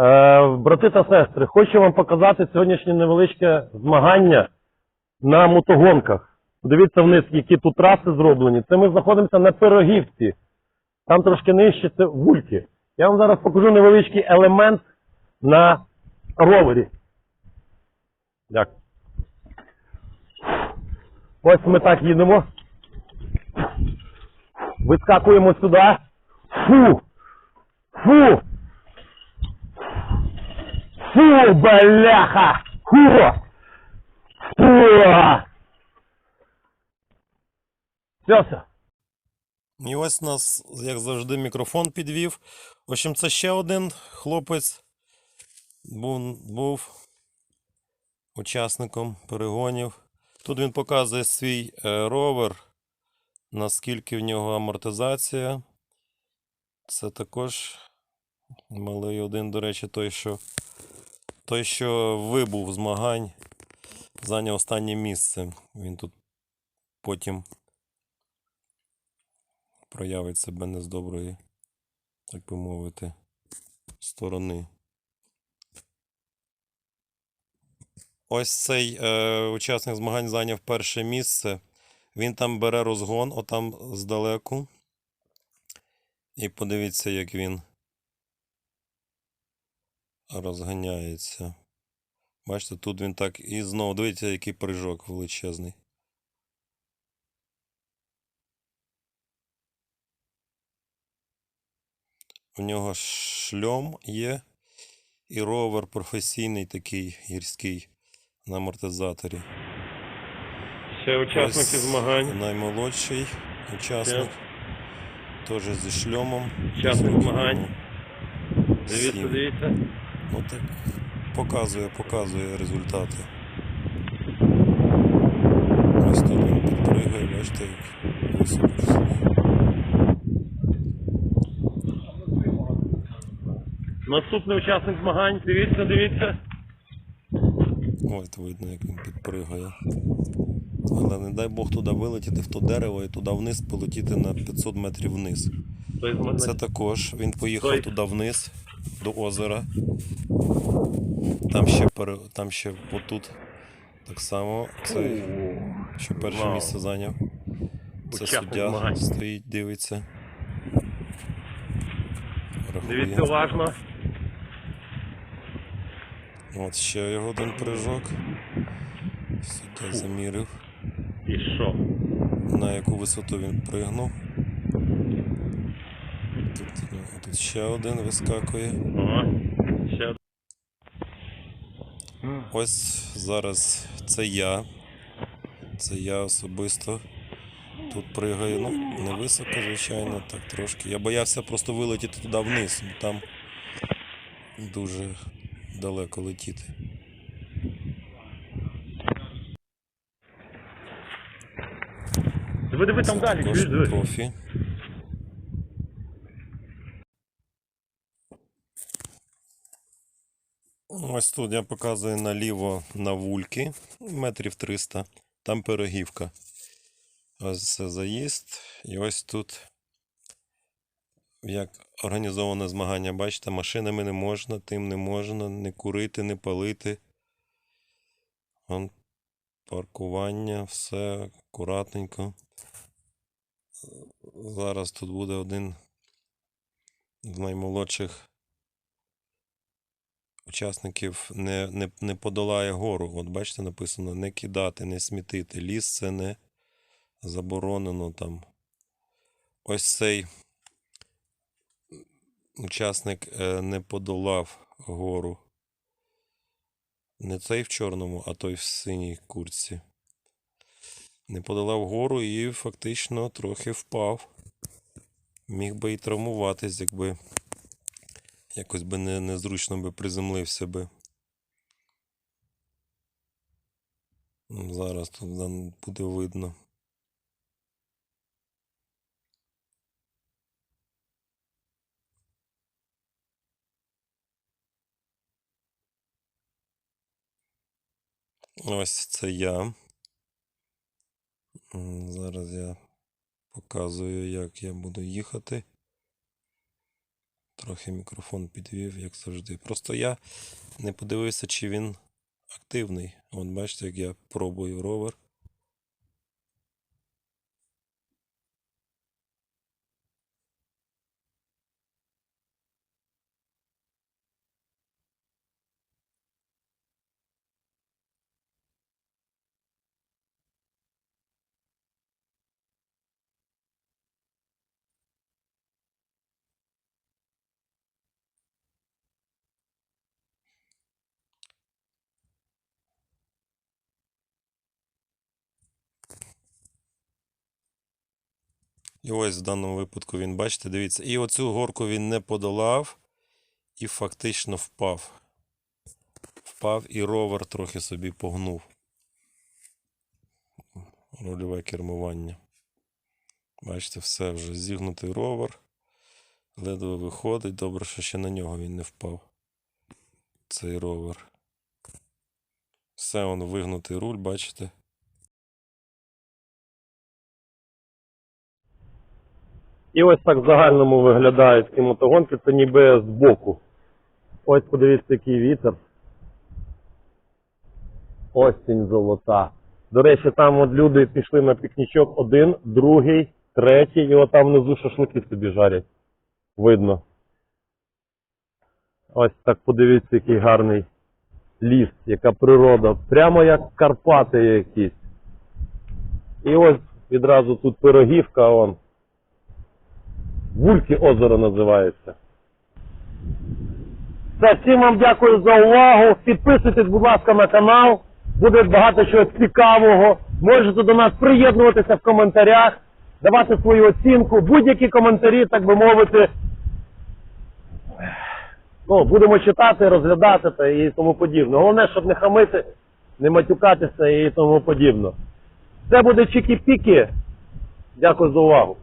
Е, брати та сестри, хочу вам показати сьогоднішнє невеличке змагання на мотогонках. Подивіться вниз, які тут траси зроблені. Це ми знаходимося на Пирогівці. Там трошки нижче це вульки. Я вам зараз покажу невеличкий елемент на ровері. Дякую. Ось ми так їдемо. Вискакуємо сюди. Фу! Фу! Фу, бляха! Фу! Фу! Все, все. І ось нас, як завжди, мікрофон підвів. В общем, це ще один хлопець був, був учасником перегонів. Тут він показує свій е, ровер, наскільки в нього амортизація. Це також малий один, до речі, той, що, той, що вибув змагань, зайняв останнє місце. Він тут потім проявить себе не з доброї, так би мовити, сторони. Ось цей е, учасник змагань зайняв перше місце. Він там бере розгон, отам здалеку. І подивіться, як він розганяється. Бачите, тут він так і знову дивіться, який прыжок величезний. У нього шльом є і ровер професійний такий гірський на амортизаторі. Ще учасники Ось змагань. Наймолодший учасник. Теж зі шльомом. Учасник змагань. Дивіться, дивіться. Ну так показує, показує результати. Ось тут він підпригає, бачите, як високо. Наступний учасник змагань. Дивіться, дивіться. Ось видно, як він підпригає. Але не дай Бог туди вилетіти в то дерево і туди вниз полетіти на 500 метрів вниз. Це також він поїхав туди вниз до озера. Там ще пере... там ще отут так само. Цей, що перше Вау. місце зайняв. Це Учасник суддя змагань. стоїть, дивиться. Рахує. Дивіться уважно. От ще його один прыжок. Суддя замірив. І що? На яку висоту він пригнув. Тут, тут ще один вискакує. О, ще Ось зараз це я. Це я особисто. Тут пригаю, ну, не високо, звичайно, так трошки. Я боявся просто вилетіти туди вниз, бо там дуже далеко летіти. Диви, диви там далі, чуєш, диви. профі. Ось тут я показую наліво на вульки, метрів 300, там пирогівка. Ось це заїзд. І ось тут, як організоване змагання, бачите, машинами не можна, тим не можна, не курити, не палити. Вон паркування, все акуратненько. Зараз тут буде один з наймолодших учасників не, не, не подолає гору. От бачите, написано не кидати, не смітити. Ліс це не заборонено там. Ось цей учасник е, не подолав гору. Не цей в чорному, а той в синій курці. Не подолав гору і фактично трохи впав. Міг би і травмуватись, якби якось би не, незручно би приземлився би. Зараз тут буде видно. Ось це я. Зараз я показую, як я буду їхати. Трохи мікрофон підвів, як завжди. Просто я не подивився, чи він активний. От бачите, як я пробую ровер. І ось в даному випадку він, бачите, дивіться, і оцю горку він не подолав і фактично впав. Впав і ровер трохи собі погнув. Рульове кермування. Бачите, все вже зігнутий ровер. Ледве виходить. Добре, що ще на нього він не впав. Цей ровер. Все, он вигнутий руль, бачите. І ось так в загальному виглядають ці мотогонки, це ніби збоку. Ось подивіться, який вітер. Осінь золота. До речі, там от люди пішли на пікнічок один, другий, третій, і от там внизу шашлики собі жарять. Видно. Ось так подивіться, який гарний ліс, яка природа. Прямо як Карпати якісь. І ось відразу тут пирогівка, он. Вульки озеро називається. Все, всім вам дякую за увагу. Підписуйтесь, будь ласка, на канал. Буде багато чого цікавого. Можете до нас приєднуватися в коментарях, давати свою оцінку. Будь-які коментарі, так би мовити. Ну, будемо читати, розглядати та і тому подібне. Головне, щоб не хамити, не матюкатися і тому подібне. Це буде чікі-піки. Дякую за увагу.